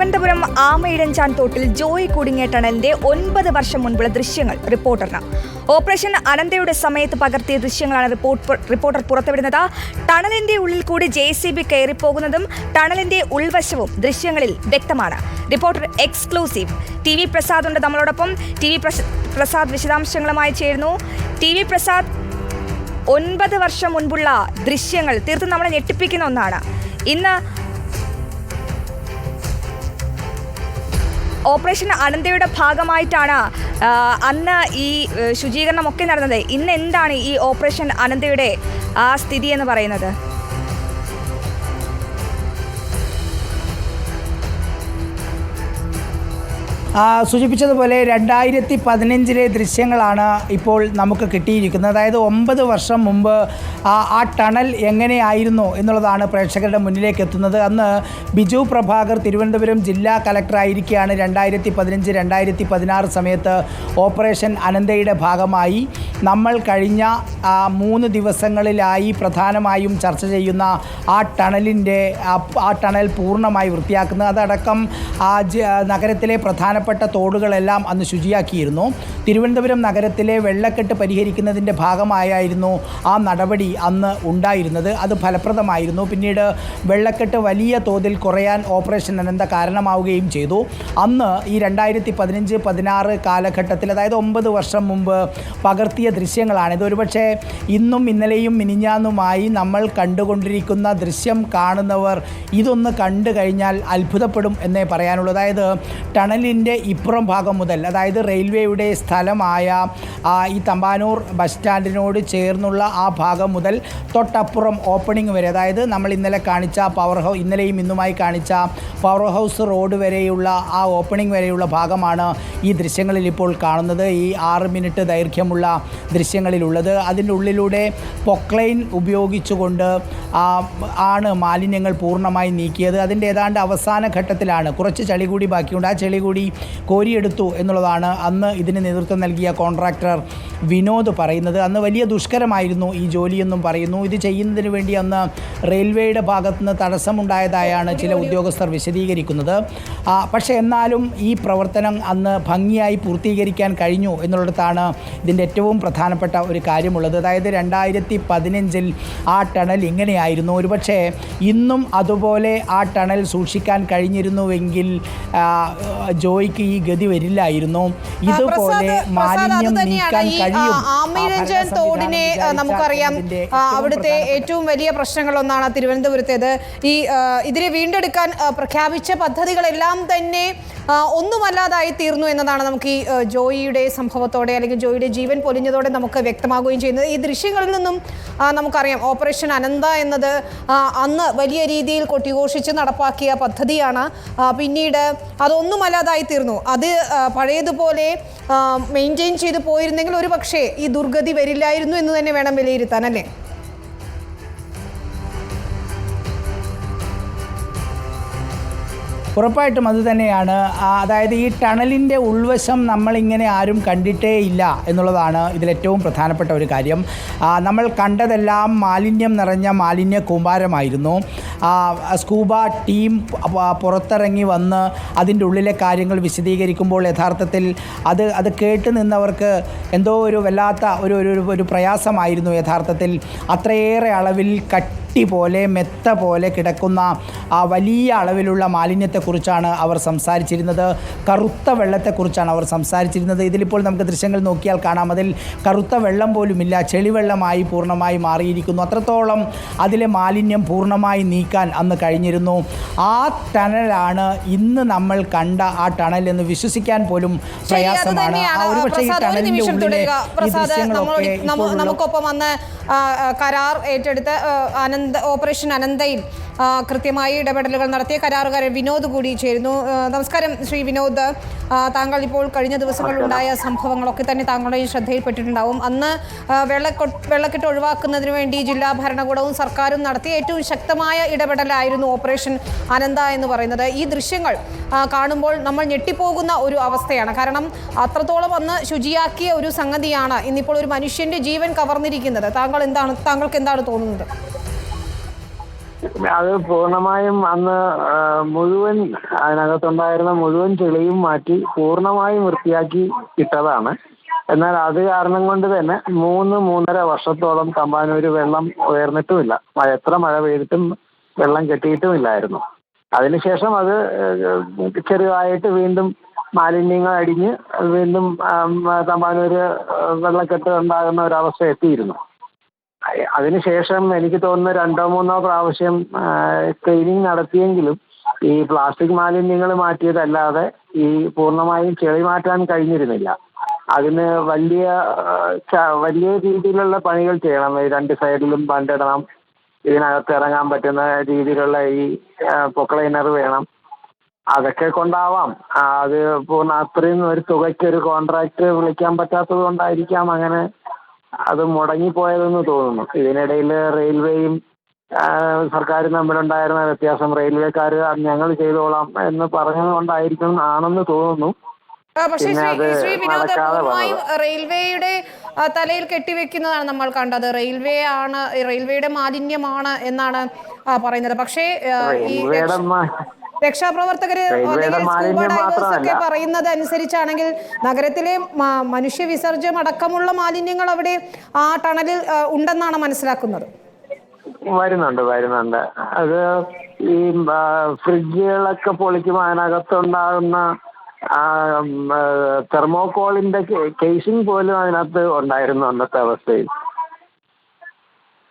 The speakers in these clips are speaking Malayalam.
തിരുവനന്തപുരം ആമയിടഞ്ചാൻ തോട്ടിൽ ജോയി കുടുങ്ങിയ ഒൻപത് വർഷം മുൻപുള്ള ദൃശ്യങ്ങൾ റിപ്പോർട്ടറിന്. ഓപ്പറേഷൻ അനന്തയുടെ സമയത്ത് പകർത്തിയ ദൃശ്യങ്ങളാണ് റിപ്പോർട്ട് റിപ്പോർട്ടർ പുറത്തുവിടുന്നത്. ടണലിന്റെ ഉള്ളിൽ കൂടി ജെ സി ബി കയറിപ്പോകുന്നതും ടണലിന്റെ ഉൾവശവും ദൃശ്യങ്ങളിൽ വ്യക്തമാണ്. Reporter exclusive. T V Prasad ഉണ്ട് നമ്മളോടൊപ്പം. ടി വി പ്രസാദ് വിശദാംശങ്ങളുമായി ചേരുന്നു. ടി വി പ്രസാദ് ഒൻപത് വർഷം മുൻപുള്ള ദൃശ്യങ്ങൾ തീർത്തും നമ്മളെ ഞെട്ടിപ്പിക്കുന്ന ഒന്നാണ്. ഇന്ന് ഓപ്പറേഷൻ അനന്തയുടെ ഭാഗമായിട്ടാണ് അന്ന് ഈ ശുചീകരണമൊക്കെ നടന്നത്. ഇന്ന് എന്താണ് ഈ ഓപ്പറേഷൻ അനന്തയുടെ ആ സ്ഥിതി എന്ന് പറയുന്നത്? സൂചിപ്പിച്ചതുപോലെ രണ്ടായിരത്തി പതിനഞ്ചിലെ ദൃശ്യങ്ങളാണ് ഇപ്പോൾ നമുക്ക് കിട്ടിയിരിക്കുന്നത്. അതായത് ഒമ്പത് വർഷം മുമ്പ് ആ ടണൽ എങ്ങനെയായിരുന്നു എന്നുള്ളതാണ് പ്രേക്ഷകരുടെ മുന്നിലേക്ക് എത്തുന്നത്. അന്ന് ബിജു പ്രഭാകർ തിരുവനന്തപുരം ജില്ലാ കലക്ടറായിരിക്കുകയാണ് രണ്ടായിരത്തി പതിനഞ്ച് രണ്ടായിരത്തി പതിനാറ് സമയത്ത് ഓപ്പറേഷൻ അനന്തയുടെ ഭാഗമായി നമ്മൾ കഴിഞ്ഞ മൂന്ന് ദിവസങ്ങളിലായി പ്രധാനമായും ചർച്ച ചെയ്യുന്ന ആ ടണലിന്റെ ആ- ടണൽ പൂർണമായി വൃത്തിയാക്കുന്നത്. അതടക്കം ആ നഗരത്തിലെ നഗരത്തിലെ പ്രധാനപ്പെട്ട തോടുകളെല്ലാം അന്ന് ശുചിയാക്കിയിരുന്നു. തിരുവനന്തപുരം നഗരത്തിലെ വെള്ളക്കെട്ട് പരിഹരിക്കുന്നതിന്റെ ഭാഗമായായിരുന്നു ആ നടപടി അന്ന് ഉണ്ടായിരുന്നത്. അത് ഫലപ്രദമായിരുന്നു. പിന്നീട് വെള്ളക്കെട്ട് വലിയ തോതിൽ കുറയാൻ ഓപ്പറേഷൻ അനന്ത കാരണമാവുകയും ചെയ്തു. അന്ന് ഈ രണ്ടായിരത്തി പതിനഞ്ച് പതിനാറ് കാലഘട്ടത്തിൽ അതായത് ഒമ്പത് വർഷം മുമ്പ് പകർത്തിയ ദൃശ്യങ്ങളാണ് ഇത്. ഒരുപക്ഷെ ഇന്നും ഇന്നലെയും മിനിഞ്ഞാന്നുമായി നമ്മൾ കണ്ടുകൊണ്ടിരിക്കുന്ന ദൃശ്യം കാണുന്നവർ ഇതൊന്ന് കണ്ടു കഴിഞ്ഞാൽ അത്ഭുതപ്പെടും എന്നേ പറയാനുള്ളൂ. അതായത് ടണലിന്റെ ഇപ്പുറം ഭാഗം മുതൽ അതായത് റെയിൽവേയുടെ സ്ഥലമായ ഈ തമ്പാനൂർ ബസ് സ്റ്റാൻഡിനോട് ചേർന്നുള്ള ആ ഭാഗം മുതൽ തൊട്ടപ്പുറം ഓപ്പണിംഗ് വരെ അതായത് നമ്മൾ ഇന്നലെ കാണിച്ച പവർ ഹൗസ് ഇന്നലെയും ഇന്നുമായി കാണിച്ച പവർ ഹൗസ് റോഡ് വരെയുള്ള ആ ഓപ്പണിംഗ് വരെയുള്ള ഭാഗമാണ് ഈ ദൃശ്യങ്ങളിൽ ഇപ്പോൾ കാണുന്നത്. ഈ ആറ് മിനിറ്റ് ദൈർഘ്യമുള്ള ദൃശ്യങ്ങളിലുള്ളത്. അതിന്റെ ഉള്ളിലൂടെ പൊക്ലൈൻ ഉപയോഗിച്ചുകൊണ്ട് ആണ് മാലിന്യങ്ങൾ പൂർണമായി നീക്കിയത്. അതിന്റെ ഏതാണ്ട് അവസാന ഘട്ടത്തിലാണ് കുറച്ച് ചളി കൂടി ബാക്കിയുണ്ട്. ആ ചെളി കൂടി കോരിയെടുത്തു എന്നുള്ളതാണ് അന്ന് ഇതിന് നേതൃത്വം നൽകിയ കോൺട്രാക്ടർ വിനോദ് പറയുന്നത്. അന്ന് വലിയ ദുഷ്കരമായിരുന്നു ഈ ജോലിയെന്നും പറയുന്നു. ഇത് ചെയ്യുന്നതിന് വേണ്ടി അന്ന് റെയിൽവേയുടെ ഭാഗത്തുനിന്ന് തടസ്സമുണ്ടായതായാണ് ചില ഉദ്യോഗസ്ഥർ വിശദീകരിക്കുന്നത്. പക്ഷേ എന്നാലും ഈ പ്രവർത്തനം അന്ന് ഭംഗിയായി പൂർത്തീകരിക്കാൻ കഴിഞ്ഞു എന്നുള്ളിടത്താണ് ഇതിന്റെ ഏറ്റവും പ്രധാനപ്പെട്ട ഒരു കാര്യമുള്ളത്. അതായത് രണ്ടായിരത്തി പതിനഞ്ചിൽ ആ ടണൽ ഇങ്ങനെയായിരുന്നു. ഒരുപക്ഷെ ഇന്നും അതുപോലെ ആ ടണൽ സൂക്ഷിക്കാൻ കഴിഞ്ഞിരുന്നുവെങ്കിൽ ജോയിക്ക് ഈ ഗതി വരില്ലായിരുന്നു. ഇതുപോലെ മാലിന്യം നീക്കാൻ കഴിയും. ആ, ആമയിരഞ്ചൻ തോടിനെ നമുക്കറിയാം. അവിടുത്തെ ഏറ്റവും വലിയ പ്രശ്നങ്ങളൊന്നാണ് തിരുവനന്തപുരത്തേത്. ഈ ഇതിനെ വീണ്ടെടുക്കാൻ പ്രഖ്യാപിച്ച പദ്ധതികളെല്ലാം തന്നെ ഒന്നുമല്ലാതായി തീർന്നു എന്നതാണ് നമുക്ക് ഈ ജോയിയുടെ സംഭവത്തോടെ അല്ലെങ്കിൽ ജോയിയുടെ ജീവൻ പൊലിഞ്ഞതോടെ നമുക്ക് വ്യക്തമാകുകയും ചെയ്യുന്നത്. ഈ ദൃശ്യങ്ങളിൽ നിന്നും നമുക്കറിയാം ഓപ്പറേഷൻ അനന്ത എന്നത് അന്ന് വലിയ രീതിയിൽ കൊട്ടിഘോഷിച്ച് നടപ്പാക്കിയ പദ്ധതിയാണ്. പിന്നീട് അതൊന്നുമല്ലാതായി തീർന്നു. അത് പഴയതുപോലെ മെയിന്റെയിൻ ചെയ്തു പോയിരുന്നെങ്കിൽ ഒരു പക്ഷേ ഈ ദുർഗതി വരില്ലായിരുന്നു എന്ന് തന്നെ വേണം വിലയിരുത്താൻ അല്ലേ? ഉറപ്പായിട്ടും അത് തന്നെയാണ്. അതായത് ഈ ടണലിന്റെ ഉൾവശം നമ്മളിങ്ങനെ ആരും കണ്ടിട്ടേ ഇല്ല എന്നുള്ളതാണ് ഇതിലേറ്റവും പ്രധാനപ്പെട്ട ഒരു കാര്യം. നമ്മൾ കണ്ടതെല്ലാം മാലിന്യം നിറഞ്ഞ മാലിന്യ കൂമ്പാരമായിരുന്നു. സ്കൂബ ടീം പുറത്തിറങ്ങി വന്ന് അതിന്റെ ഉള്ളിലെ കാര്യങ്ങൾ വിശദീകരിക്കുമ്പോൾ യഥാർത്ഥത്തിൽ അത് അത് കേട്ട് നിന്നവർക്ക് എന്തോ ഒരു വല്ലാത്ത ഒരു ഒരു പ്രയാസമായിരുന്നു യഥാർത്ഥത്തിൽ. അത്രയേറെ അളവിൽ കട്ടി പോലെ മെത്ത പോലെ കിടക്കുന്ന ആ വലിയ അളവിലുള്ള മാലിന്യത്തെക്കുറിച്ചാണ് അവർ സംസാരിച്ചിരുന്നത്. കറുത്ത വെള്ളത്തെക്കുറിച്ചാണ് അവർ സംസാരിച്ചിരുന്നത്. ഇതിലിപ്പോൾ നമുക്ക് ദൃശ്യങ്ങൾ നോക്കിയാൽ കാണാം. അതിൽ കറുത്ത വെള്ളം പോലുമില്ല ചെളിവെള്ളമായി പൂർണമായി മാറിയിരിക്കുന്നു. അത്രത്തോളം അതിലെ മാലിന്യം പൂർണമായി നീക്കാൻ അന്ന് കഴിഞ്ഞിരുന്നു. ആ ടണലാണ് ഇന്ന് നമ്മൾ കണ്ട ആ ടണൽ എന്ന് വിശ്വസിക്കാൻ പോലും പ്രയാസമാണ്. ഒരുപക്ഷേ ഈ ടണലിന്റെ ഉള്ളിലെ. ഈ ദൃശ്യങ്ങളൊക്കെ നമുക്കൊപ്പം ആ, കരാർ ഏറ്റെടുത്ത് അനന്ത ഓപ്പറേഷൻ അനന്തയിൽ കൃത്യമായി ഇടപെടലുകൾ നടത്തിയ കരാറുകാരൻ വിനോദ് കൂടി ചേരുന്നു. നമസ്കാരം ശ്രീ വിനോദ്. താങ്കൾ ഇപ്പോൾ കഴിഞ്ഞ ദിവസങ്ങളിലുണ്ടായ സംഭവങ്ങളൊക്കെ തന്നെ താങ്കളുടെ ശ്രദ്ധയിൽപ്പെട്ടിട്ടുണ്ടാവും. അന്ന് വെള്ളക്കൊ വെള്ളക്കെട്ട് ഒഴിവാക്കുന്നതിന് വേണ്ടി ജില്ലാ ഭരണകൂടവും സർക്കാരും നടത്തിയ ഏറ്റവും ശക്തമായ ഇടപെടലായിരുന്നു ഓപ്പറേഷൻ അനന്ത എന്ന് പറയുന്നത്. ഈ ദൃശ്യങ്ങൾ കാണുമ്പോൾ നമ്മൾ ഞെട്ടിപ്പോകുന്ന ഒരു അവസ്ഥയാണ്. കാരണം അത്രത്തോളം അന്ന് ശുചിയാക്കിയ ഒരു സംഗതിയാണ് ഇന്നിപ്പോൾ ഒരു മനുഷ്യന്റെ ജീവൻ കവർന്നിരിക്കുന്നത്. താങ്കൾ എന്താണ് താങ്കൾക്ക് എന്താണ് തോന്നുന്നത്? അത് പൂർണമായും അന്ന് മുഴുവൻ അതിനകത്തുണ്ടായിരുന്ന മുഴുവൻ ചെളിയും മാറ്റി പൂർണമായും വൃത്തിയാക്കി ഇട്ടതാണ്. എന്നാൽ അത് കാരണം കൊണ്ട് തന്നെ മൂന്ന് മൂന്നര വർഷത്തോളം തമ്പാനൂര് വെള്ളം ഉയർന്നിട്ടുമില്ല. മഴ എത്ര മഴ പെയ്തിട്ടും വെള്ളം കെട്ടിയിട്ടുമില്ലായിരുന്നു. അതിനുശേഷം അത് ചെറുതായിട്ട് വീണ്ടും മാലിന്യങ്ങൾ അടിഞ്ഞ് വീണ്ടും തമ്പാനൂര് വെള്ളക്കെട്ട് ഉണ്ടാകുന്ന ഒരവസ്ഥ എത്തിയിരുന്നു. അയ- അതിനുശേഷം എനിക്ക് തോന്നുന്ന രണ്ടോ മൂന്നോ പ്രാവശ്യം ക്ലീനിങ് നടത്തിയെങ്കിലും ഈ പ്ലാസ്റ്റിക് മാലിന്യങ്ങൾ മാറ്റിയതല്ലാതെ ഈ പൂർണമായും ചെളി മാറ്റാൻ കഴിഞ്ഞിരുന്നില്ല. അതിന് വലിയ വലിയ രീതിയിലുള്ള പണികൾ ചെയ്യണം. ഈ രണ്ട് സൈഡിലും ബണ്ടിടണം ഇതിനകത്ത് ഇറങ്ങാൻ പറ്റുന്ന രീതിയിലുള്ള ഈ പൊക്ലൈനർ വേണം. അതൊക്കെ കൊണ്ടാവാം. അത് പൂർണ അത്രയും ഒരു തുകയ്ക്ക് ഒരു കോൺട്രാക്ട് വിളിക്കാൻ പറ്റാത്തത് കൊണ്ടായിരിക്കാം അങ്ങനെ അത് മുടങ്ങിപ്പോയതെന്ന് തോന്നുന്നു. ഇതിനിടയിൽ റെയിൽവേയും സർക്കാരും തമ്മിലുണ്ടായിരുന്ന വ്യത്യാസം റെയിൽവേക്കാർ ഞങ്ങൾ ചെയ്തോളാം എന്ന് പറഞ്ഞതുകൊണ്ടായിരിക്കും ആണെന്ന് തോന്നുന്നു. പക്ഷേ ശ്രീ അത് ശ്രീ വിനോദ് പൂർണമായും റെയിൽവേയുടെ തലയിൽ കെട്ടിവെക്കുന്നതാണ് നമ്മൾ കണ്ടത്. റെയിൽവേ ആണ് റെയിൽവേയുടെ മാലിന്യമാണ് എന്നാണ് പറയുന്നത്. പക്ഷേ ഈ രക്ഷാപ്രവർത്തകര് സ്കൂബ ഡൈവേഴ്സ് ഒക്കെ പറയുന്നത് അനുസരിച്ചാണെങ്കിൽ നഗരത്തിലെ മനുഷ്യ വിസർജ്യം അടക്കമുള്ള മാലിന്യങ്ങൾ അവിടെ ആ ടണലിൽ ഉണ്ടെന്നാണ് മനസ്സിലാക്കുന്നത്. വരുന്നുണ്ട് വരുന്നുണ്ട്. അത് ഈ ഫ്രിഡ്ജുകളൊക്കെ പൊളിക്കുമ്പോൾ അതിനകത്തുണ്ടാകുന്ന തെർമോകോളിന്റെ കേസിംഗ് പോലും അതിനകത്ത് ഉണ്ടായിരുന്നു അന്നത്തെ അവസ്ഥയിൽ.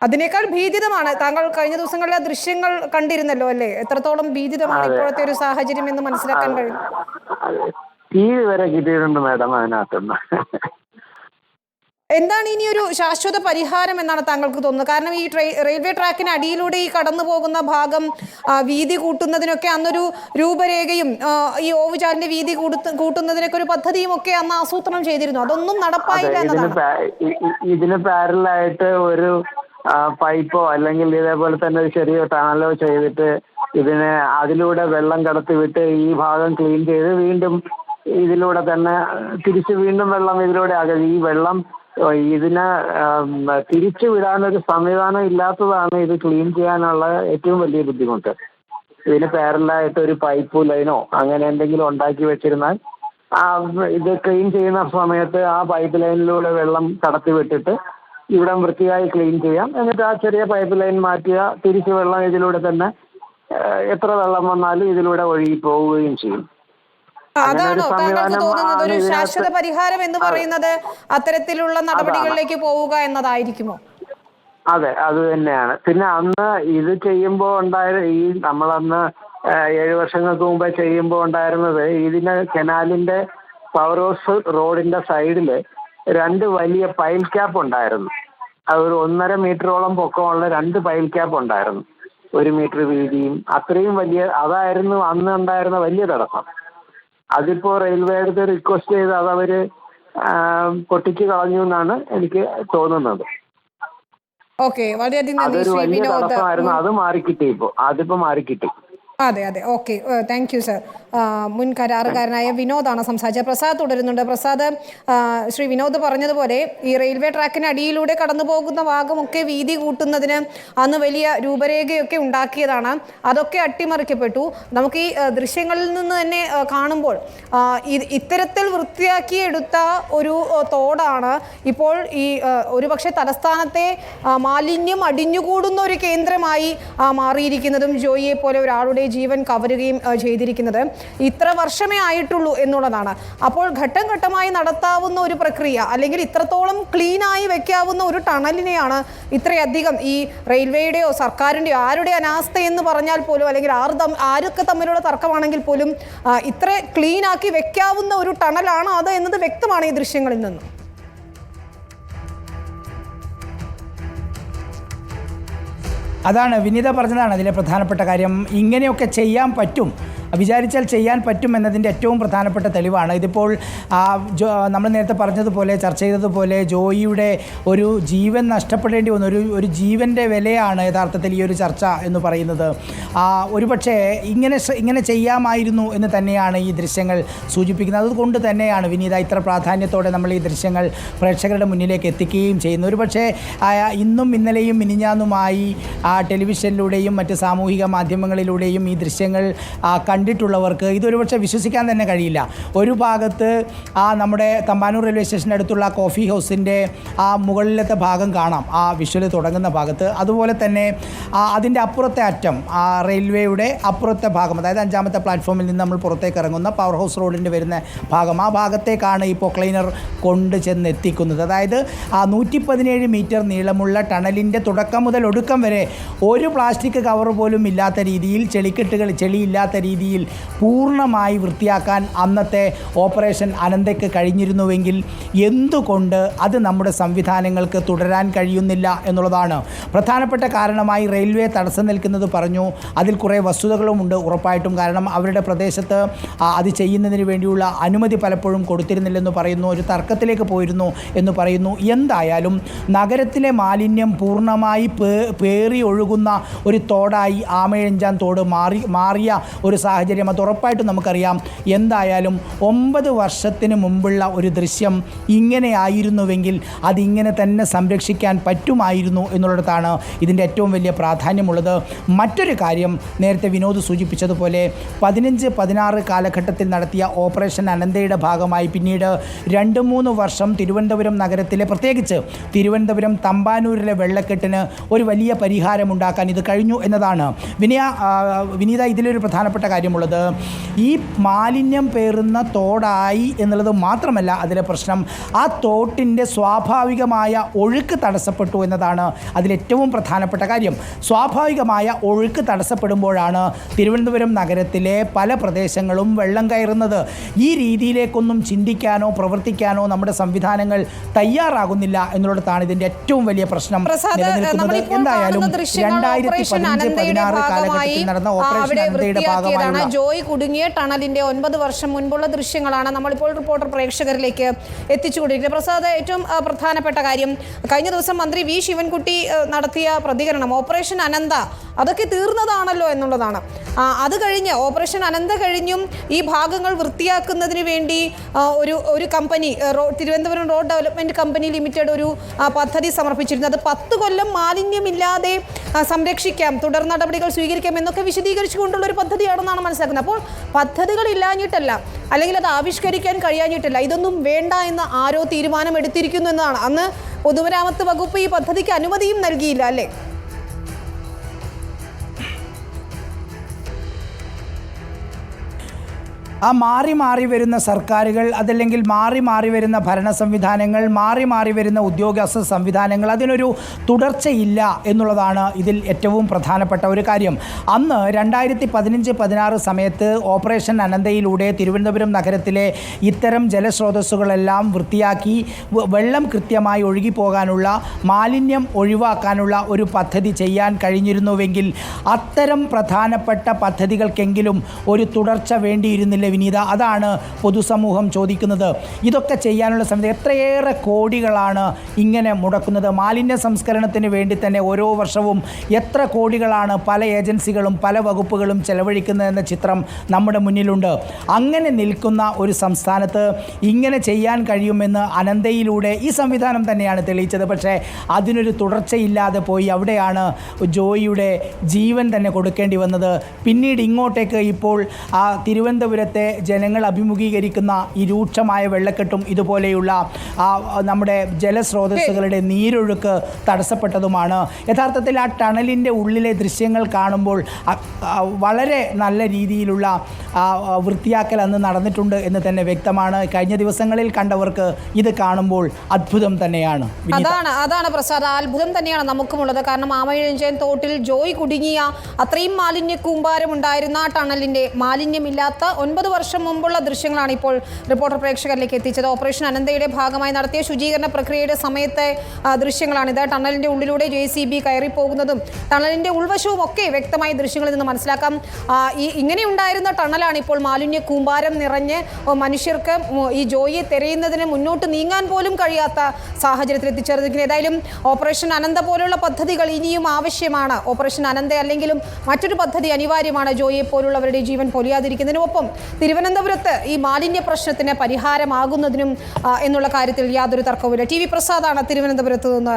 അതിനേക്കാൾ ഭീതിതമാണ്. താങ്കൾ കഴിഞ്ഞ ദിവസങ്ങളിലെ ദൃശ്യങ്ങൾ കണ്ടിരുന്നല്ലോ അല്ലേ? എത്രത്തോളം ഭീതിതമാണ് ഇപ്പോഴത്തെ ഒരു സാഹചര്യം എന്ന് മനസ്സിലാക്കാൻ കഴിയും? വരെ കിട്ടിയിട്ടുണ്ട് മാഡം അതിനകത്തുനിന്ന് എന്താണ് ഇനി ഒരു ശാശ്വത പരിഹാരം എന്നാണ് താങ്കൾക്ക് തോന്നുന്നത്? കാരണം ഈ ട്രെയിൻ റെയിൽവേ ട്രാക്കിന് അടിയിലൂടെ ഈ കടന്നു പോകുന്ന ഭാഗം വീതി കൂട്ടുന്നതിനൊക്കെ അന്നൊരു രൂപരേഖയും ഈ ഓവുചാലിന്റെ വീതി കൂട്ടുന്നതിനൊക്കെ ഒരു പദ്ധതിയും ഒക്കെ അന്ന് ആസൂത്രണം ചെയ്തിരുന്നു. അതൊന്നും നടപ്പായില്ല എന്നതാണ്. ഇതിന് പാരലായിട്ട് ഒരു പൈപ്പോ അല്ലെങ്കിൽ ഇതേപോലെ തന്നെ ഒരു ചെറിയ ടണലോ ചെയ്തിട്ട് ഇതിനെ അതിലൂടെ വെള്ളം കടത്തി വിട്ട് ഈ ഭാഗം ക്ലീൻ ചെയ്ത് വീണ്ടും ഇതിലൂടെ തന്നെ തിരിച്ച് വീണ്ടും വെള്ളം ഇതിലൂടെ ആകും ഈ വെള്ളം ഇതിനെ തിരിച്ചു വിടാനൊരു സംവിധാനം ഇല്ലാത്തതാണ് ഇത് ക്ലീൻ ചെയ്യാനുള്ള ഏറ്റവും വലിയ ബുദ്ധിമുട്ട്. ഇതിന് പാരലായിട്ട് ഒരു പൈപ്പ് ലൈനോ അങ്ങനെ എന്തെങ്കിലും ഉണ്ടാക്കി വെച്ചിരുന്നാൽ ആ ഇത് ക്ലീൻ ചെയ്യുന്ന സമയത്ത് ആ പൈപ്പ് ലൈനിലൂടെ വെള്ളം കടത്തി വിട്ടിട്ട് ഇവിടം വൃത്തിയായി ക്ലീൻ ചെയ്യാം. എന്നിട്ട് ആ ചെറിയ പൈപ്പ് ലൈൻ മാറ്റുക തിരിച്ച് വെള്ളം ഇതിലൂടെ തന്നെ എത്ര വെള്ളം വന്നാലും ഇതിലൂടെ ഒഴുകി പോവുകയും ചെയ്യും. അതാണോ? താങ്കൾക്ക് തോന്നുന്നത് ഒരു ശാശ്വത പരിഹാരം എന്ന് പറയുന്നത് അത്തരത്തിലുള്ള നടപടികളിലേക്ക് പോവുക എന്നതായിരിക്കുമോ? അതെ അത് തന്നെയാണ്. പിന്നെ അന്ന് ഇത് ചെയ്യുമ്പോൾ ഉണ്ടായ ഈ നമ്മളന്ന് അന്ന് ഏഴ് വർഷങ്ങൾക്ക് മുമ്പ് ചെയ്യുമ്പോൾ ഉണ്ടായിരുന്നത് ഇതിന് കനാലിന്റെ പവർ ഹൗസ് റോഡിന്റെ സൈഡിൽ രണ്ട് വലിയ പൈൽ ക്യാപ്പ് ഉണ്ടായിരുന്നു. അത് ഒരു ഒന്നര മീറ്ററോളം പൊക്കമുള്ള രണ്ട് പൈൽ ക്യാപ്പ് ഉണ്ടായിരുന്നു. ഒരു മീറ്റർ വീതിയും അത്രയും വലിയ അതായിരുന്നു അന്ന് ഉണ്ടായിരുന്ന വലിയ തടസ്സം. അതിപ്പോ റെയിൽവേ അടുത്ത് റിക്വസ്റ്റ് ചെയ്ത് അത് അവർ പൊട്ടിച്ചു കളഞ്ഞു എന്നാണ് എനിക്ക് തോന്നുന്നത്. അതൊരു വലിയ തടസ്സമായിരുന്നു. അത് മാറിക്കിട്ടി ഇപ്പോ. അതിപ്പോ മാറിക്കിട്ടി. അതെ അതെ. ഓക്കെ താങ്ക് യു സർ മുൻ കരാറുകാരനായ വിനോദാണ് സംസാരിച്ചത്. പ്രസാദ് തുടരുന്നുണ്ട്. പ്രസാദ് ശ്രീ വിനോദ് പറഞ്ഞതുപോലെ ഈ റെയിൽവേ ട്രാക്കിന് അടിയിലൂടെ കടന്നു പോകുന്ന ഭാഗമൊക്കെ വീതി കൂട്ടുന്നതിന് അന്ന് വലിയ രൂപരേഖയൊക്കെ ഉണ്ടാക്കിയതാണ്. അതൊക്കെ അട്ടിമറിക്കപ്പെട്ടു. നമുക്ക് ഈ ദൃശ്യങ്ങളിൽ നിന്ന് തന്നെ കാണുമ്പോൾ ഇത്തരത്തിൽ വൃത്തിയാക്കിയെടുത്ത ഒരു തോടാണ് ഇപ്പോൾ ഈ ഒരുപക്ഷെ തലസ്ഥാനത്തെ മാലിന്യം അടിഞ്ഞുകൂടുന്ന ഒരു കേന്ദ്രമായി മാറിയിരിക്കുന്നതും ജോയിയെ പോലെ ഒരാളുടെ ജീവൻ കവരുകയും ചെയ്തിരിക്കുന്നത്. ഇത്ര വർഷമേ ആയിട്ടുള്ളൂ എന്നുള്ളതാണ്. അപ്പോൾ ഘട്ടം ഘട്ടമായി നടത്താവുന്ന ഒരു പ്രക്രിയ അല്ലെങ്കിൽ ഇത്രത്തോളം ക്ലീനായി വെക്കാവുന്ന ഒരു ടണലിനെയാണ് ഇത്രയധികം ഈ റെയിൽവേയുടെയോ സർക്കാരിന്റെയോ ആരുടെ അനാസ്ഥ എന്ന് പറഞ്ഞാൽ പോലും അല്ലെങ്കിൽ ആർ തം ആരൊക്കെ തമ്മിലുള്ള തർക്കമാണെങ്കിൽ പോലും ഇത്ര ക്ലീനാക്കി വെക്കാവുന്ന ഒരു ടണലാണ് അത് എന്നത് വ്യക്തമാണ് ഈ ദൃശ്യങ്ങളിൽ നിന്നും. അതാണ് വിനീത പറഞ്ഞതാണ് അതിലെ പ്രധാനപ്പെട്ട കാര്യം. ഇങ്ങനെയൊക്കെ ചെയ്യാൻ പറ്റും. വിചാരിച്ചാൽ ചെയ്യാൻ പറ്റും എന്നതിന്റെ ഏറ്റവും പ്രധാനപ്പെട്ട തെളിവാണ്. ഇതിപ്പോൾ നമ്മൾ നേരത്തെ പറഞ്ഞതുപോലെ ചർച്ച ചെയ്തതുപോലെ ജോയിയുടെ ഒരു ജീവൻ നഷ്ടപ്പെടേണ്ടി വന്ന ഒരു ഒരു ജീവന്റെ വിലയാണ് യഥാർത്ഥത്തിൽ ഈ ഒരു ചർച്ച എന്ന് പറയുന്നത്. ഒരുപക്ഷെ ഇങ്ങനെ ഇങ്ങനെ ചെയ്യാമായിരുന്നു എന്ന് തന്നെയാണ് ഈ ദൃശ്യങ്ങൾ സൂചിപ്പിക്കുന്നത്. അതുകൊണ്ട് തന്നെയാണ് വിനീത ഇത്ര പ്രാധാന്യത്തോടെ നമ്മൾ ഈ ദൃശ്യങ്ങൾ പ്രേക്ഷകരുടെ മുന്നിലേക്ക് എത്തിക്കുകയും ചെയ്യുന്നത്. ഒരുപക്ഷേ ഇന്നും ഇന്നലെയും മിനിഞ്ഞാന്നുമായി ടെലിവിഷനിലൂടെയും മറ്റ് സാമൂഹിക മാധ്യമങ്ങളിലൂടെയും ഈ ദൃശ്യങ്ങൾ ആ, കണ്ടിട്ടുള്ളവർക്ക് ഇതൊരു പക്ഷേ വിശ്വസിക്കാൻ തന്നെ കഴിയില്ല. ഒരു ഭാഗത്ത് ആ നമ്മുടെ തമ്പാനൂർ റെയിൽവേ സ്റ്റേഷന്റെ അടുത്തുള്ള കോഫി ഹൗസിന്റെ ആ മുകളിലത്തെ ഭാഗം കാണാം. ആ വിഷ്വൽ തുടങ്ങുന്ന ഭാഗത്ത്. അതുപോലെ തന്നെ അതിന്റെ അപ്പുറത്തെ അറ്റം ആ റെയിൽവേയുടെ അപ്പുറത്തെ ഭാഗം അതായത് അഞ്ചാമത്തെ പ്ലാറ്റ്ഫോമിൽ നിന്ന് നമ്മൾ പുറത്തേക്ക് ഇറങ്ങുന്ന പവർ ഹൗസ് റോഡിന്റെ വരുന്ന ഭാഗം. ആ ഭാഗത്തേക്കാണ് ഈ പൊക്ലൈനർ കൊണ്ട് ചെന്ന് എത്തിക്കുന്നത് അതായത് ആ നൂറ്റി പതിനേഴ് മീറ്റർ നീളമുള്ള ടണലിന്റെ തുടക്കം മുതൽ ഒടുക്കം വരെ ഒരു പ്ലാസ്റ്റിക് കവർ പോലും ഇല്ലാത്ത രീതിയിൽ ചെളിക്കെട്ടുകൾ ചെളിയില്ലാത്ത രീതിയിൽ പൂർണമായി വൃത്തിയാക്കാൻ അന്നത്തെ ഓപ്പറേഷൻ അനന്തയ്ക്ക് കഴിഞ്ഞിരുന്നുവെങ്കിൽ എന്തുകൊണ്ട് അത് നമ്മുടെ സംവിധാനങ്ങൾക്ക് തുടരാൻ കഴിയുന്നില്ല എന്നുള്ളതാണ്. പ്രധാനപ്പെട്ട കാരണമായി റെയിൽവേ തടസ്സം നിൽക്കുന്നത് പറഞ്ഞു. അതിൽ കുറേ വസ്തുതകളുമുണ്ട് ഉറപ്പായിട്ടും. കാരണം അവരുടെ പ്രദേശത്ത് അത് ചെയ്യുന്നതിന് വേണ്ടിയുള്ള അനുമതി പലപ്പോഴും കൊടുത്തിരുന്നില്ലെന്ന് പറയുന്നു. ഒരു തർക്കത്തിലേക്ക് പോയിരുന്നു എന്ന് പറയുന്നു. എന്തായാലും നഗരത്തിലെ മാലിന്യം പൂർണമായി പേറി ഒഴുകുന്ന ഒരു തോടായി ആമയഞ്ചാൻ തോട് മാറി മാറിയ ഒരു സാഹചര്യം അത് ഉറപ്പായിട്ടും നമുക്കറിയാം. എന്തായാലും ഒമ്പത് വർഷത്തിന് മുമ്പുള്ള ഒരു ദൃശ്യം ഇങ്ങനെയായിരുന്നുവെങ്കിൽ അതിങ്ങനെ തന്നെ സംരക്ഷിക്കാൻ പറ്റുമായിരുന്നു എന്നുള്ളിടത്താണ് ഇതിന്റെ ഏറ്റവും വലിയ പ്രാധാന്യമുള്ളത്. മറ്റൊരു കാര്യം നേരത്തെ വിനോദ് സൂചിപ്പിച്ചതുപോലെ പതിനഞ്ച് പതിനാറ് കാലഘട്ടത്തിൽ നടത്തിയ ഓപ്പറേഷൻ അനന്തയുടെ ഭാഗമായി പിന്നീട് രണ്ട് മൂന്ന് വർഷം തിരുവനന്തപുരം നഗരത്തിലെ പ്രത്യേകിച്ച് തിരുവനന്തപുരം തമ്പാനൂരിലെ വെള്ളക്കെട്ടിന് ഒരു വലിയ പരിഹാരമുണ്ടാക്കാൻ ഇത് കഴിഞ്ഞു എന്നതാണ്. വിനയ വിനീത ഇതിലൊരു പ്രധാനപ്പെട്ട കാര്യമുള്ളത് ഈ മാലിന്യം പേറുന്ന തോടായി എന്നുള്ളത് മാത്രമല്ല അതിലെ പ്രശ്നം. ആ തോട്ടിന്റെ സ്വാഭാവികമായ ഒഴുക്ക് തടസ്സപ്പെട്ടു എന്നതാണ് അതിലേറ്റവും പ്രധാനപ്പെട്ട കാര്യം. സ്വാഭാവികമായ ഒഴുക്ക് തടസ്സപ്പെടുമ്പോഴാണ് തിരുവനന്തപുരം നഗരത്തിലെ പല പ്രദേശങ്ങളും വെള്ളം കയറുന്നത്. ഈ രീതിയിലേക്കൊന്നും ചിന്തിക്കാനോ പ്രവർത്തിക്കാനോ നമ്മുടെ സംവിധാനങ്ങൾ തയ്യാറാകുന്നില്ല എന്നുള്ളതാണ് ഇതിന്റെ ഏറ്റവും വലിയ പ്രശ്നം നിലനിൽക്കുന്നത്. എന്തായാലും രണ്ടായിരത്തി പതിനഞ്ച് പതിനാറ് കാലഘട്ടത്തിൽ നടന്ന ഓപ്പറേഷൻ അനന്തയുടെ വൃത്തിയാക്കിയതാണ് ഭാഗമായുള്ള ജോയ് കുടുങ്ങിയ ടണലിന്റെ ഒൻപത് വർഷം മുൻപുള്ള ദൃശ്യങ്ങളാണ് നമ്മളിപ്പോൾ റിപ്പോർട്ടർ പ്രേക്ഷകരിലേക്ക് എത്തിച്ചുകൊണ്ടിരിക്കുന്നത്. പ്രസാദ് ഏറ്റവും പ്രധാനപ്പെട്ട കാര്യം കഴിഞ്ഞ ദിവസം മന്ത്രി വി. ശിവൻകുട്ടി നടത്തിയ പ്രതികരണം ഓപ്പറേഷൻ അനന്ത അതൊക്കെ തീർന്നതാണല്ലോ എന്നുള്ളതാണ്. അത് കഴിഞ്ഞ് ഓപ്പറേഷൻ അനന്ത കഴിഞ്ഞും ഈ ഭാഗങ്ങൾ വൃത്തിയാക്കുന്നതിന് വേണ്ടി ഒരു ഒരു company Thiruvananthapuram road development company limited ഒരു പദ്ധതി സമർപ്പിച്ചിരുന്നു. അത് പത്ത് കൊല്ലം മാലിന്യമില്ലാതെ സംരക്ഷിക്കാം തുടർ നടപടികൾ സ്വീകരിക്കാം എന്നൊക്കെ വിശദീകരിച്ചുകൊണ്ടുള്ള ഒരു പദ്ധതിയാണെന്നാണ് മനസ്സിലാക്കുന്നത്. അപ്പോൾ പദ്ധതികൾ ഇല്ലാഞ്ഞിട്ടല്ല അല്ലെങ്കിൽ അത് ആവിഷ്കരിക്കാൻ കഴിയാഞ്ഞിട്ടല്ല ഇതൊന്നും വേണ്ട എന്ന് ആരോ തീരുമാനം എടുത്തിരിക്കുന്നു എന്നതാണ് അന്ന് പൊതുമരാമത്ത് വകുപ്പ് ഈ പദ്ധതിക്ക് അനുമതിയും നൽകിയില്ല അല്ലേ? ആ മാറി മാറി വരുന്ന സർക്കാരുകൾ അതല്ലെങ്കിൽ മാറി മാറി വരുന്ന ഭരണ സംവിധാനങ്ങൾ മാറി മാറി വരുന്ന ഉദ്യോഗസ്ഥ സംവിധാനങ്ങൾ അതിനൊരു തുടർച്ചയില്ല എന്നുള്ളതാണ് ഇതിൽ ഏറ്റവും പ്രധാനപ്പെട്ട ഒരു കാര്യം. അന്ന് രണ്ടായിരത്തി പതിനഞ്ച് പതിനാറ് സമയത്ത് ഓപ്പറേഷൻ അനന്തയിലൂടെ തിരുവനന്തപുരം നഗരത്തിലെ ഇത്തരം ജലസ്രോതസ്സുകളെല്ലാം വൃത്തിയാക്കി വെള്ളം കൃത്യമായി ഒഴുകിപ്പോകാനുള്ള മാലിന്യം ഒഴിവാക്കാനുള്ള ഒരു പദ്ധതി ചെയ്യാൻ കഴിഞ്ഞിരുന്നുവെങ്കിൽ അത്തരം പ്രധാനപ്പെട്ട പദ്ധതികൾക്കെങ്കിലും ഒരു തുടർച്ച വേണ്ടിയിരുന്നില്ല വിനീത. അതാണ് പൊതുസമൂഹം ചോദിക്കുന്നത്. ഇതൊക്കെ ചെയ്യാനുള്ള സമയത്ത് എത്രയേറെ കോടികളാണ് ഇങ്ങനെ മുടക്കുന്നത്. മാലിന്യ സംസ്കരണത്തിന് വേണ്ടി തന്നെ ഓരോ വർഷവും എത്ര കോടികളാണ് പല ഏജൻസികളും പല വകുപ്പുകളും ചെലവഴിക്കുന്നതെന്ന ചിത്രം നമ്മുടെ മുന്നിലുണ്ട്. അങ്ങനെ നിൽക്കുന്ന ഒരു സംസ്ഥാനത്ത് ഇങ്ങനെ ചെയ്യാൻ കഴിയുമെന്ന് അനന്തയിലൂടെ ഈ സംവിധാനം തന്നെയാണ് തെളിയിച്ചത്. പക്ഷേ അതിനൊരു തുടർച്ചയില്ലാതെ പോയി അവിടെയാണ് ജോയിയുടെ ജീവൻ തന്നെ കൊടുക്കേണ്ടി വന്നത്. പിന്നീട് ഇങ്ങോട്ടേക്ക് ഇപ്പോൾ ആ തിരുവനന്തപുരത്തെ ജനങ്ങൾ അഭിമുഖീകരിക്കുന്ന ഈ രൂക്ഷമായ വെള്ളക്കെട്ടും ഇതുപോലെയുള്ള ആ നമ്മുടെ ജലസ്രോതസ്സുകളുടെ നീരൊഴുക്ക് തടസ്സപ്പെട്ടതുമാണ്. യഥാർത്ഥത്തിൽ ആ ടണലിന്റെ ഉള്ളിലെ ദൃശ്യങ്ങൾ കാണുമ്പോൾ വളരെ നല്ല രീതിയിലുള്ള വൃത്തിയാക്കൽ അന്ന് നടന്നിട്ടുണ്ട് എന്ന് തന്നെ വ്യക്തമാണ്. കഴിഞ്ഞ ദിവസങ്ങളിൽ കണ്ടവർക്ക് ഇത് കാണുമ്പോൾ അത്ഭുതം തന്നെയാണ്. അതാണ് അതാണ് പ്രസാദ്. അത്ഭുതം തന്നെയാണ് നമുക്കുമുള്ളത്. കാരണം ആമയിഴഞ്ചൻ തോട്ടിൽ ജോയ് കുടുങ്ങിയ അത്രയും മാലിന്യ കൂമ്പാരം ഉണ്ടായിരുന്ന ടണലിന്റെ മാലിന്യമില്ലാത്ത ഒൻപത് വർഷം മുമ്പുള്ള ദൃശ്യങ്ങളാണ് ഇപ്പോൾ റിപ്പോർട്ടർ പ്രേക്ഷകരിലേക്ക് എത്തിച്ചത്. ഓപ്പറേഷൻ അനന്തയുടെ ഭാഗമായി നടത്തിയ ശുചീകരണ പ്രക്രിയയുടെ സമയത്തെ ദൃശ്യങ്ങളാണ് ദൃശ്യങ്ങളാണിത് ടണലിന്റെ ഉള്ളിലൂടെ ജെ സി ബി കയറി പോകുന്നതും ടണലിന്റെ ഉൾവശവും ഒക്കെ വ്യക്തമായി ദൃശ്യങ്ങളിൽ നിന്ന് മനസ്സിലാക്കാം. ഈ ഇങ്ങനെ ഉണ്ടായിരുന്ന ടണലാണ് ഇപ്പോൾ മാലിന്യ കൂമ്പാരം നിറഞ്ഞ് മനുഷ്യർക്ക് ഈ ജോയിയെ തിരയുന്നതിന് മുന്നോട്ട് നീങ്ങാൻ പോലും കഴിയാത്ത സാഹചര്യത്തിൽ എത്തിച്ചേർന്നിരിക്കുന്നത് ഏതായാലും ഓപ്പറേഷൻ അനന്ത പോലുള്ള പദ്ധതികൾ ഇനിയും ആവശ്യമാണ്. ഓപ്പറേഷൻ അനന്ത അല്ലെങ്കിലും മറ്റൊരു പദ്ധതി അനിവാര്യമാണ്. ജോയിയെ പോലുള്ളവരുടെ ജീവൻ പൊലിയാതിരിക്കുന്നതിനും ഒപ്പം തിരുവനന്തപുരത്ത് ഈ മാലിന്യ പ്രശ്നത്തിന് പരിഹാരമാകുന്നതിനും എന്നുള്ള കാര്യത്തിൽ യാതൊരു തർക്കവുമില്ല. ടി വി പ്രസാദാണ് തിരുവനന്തപുരത്ത് നിന്ന്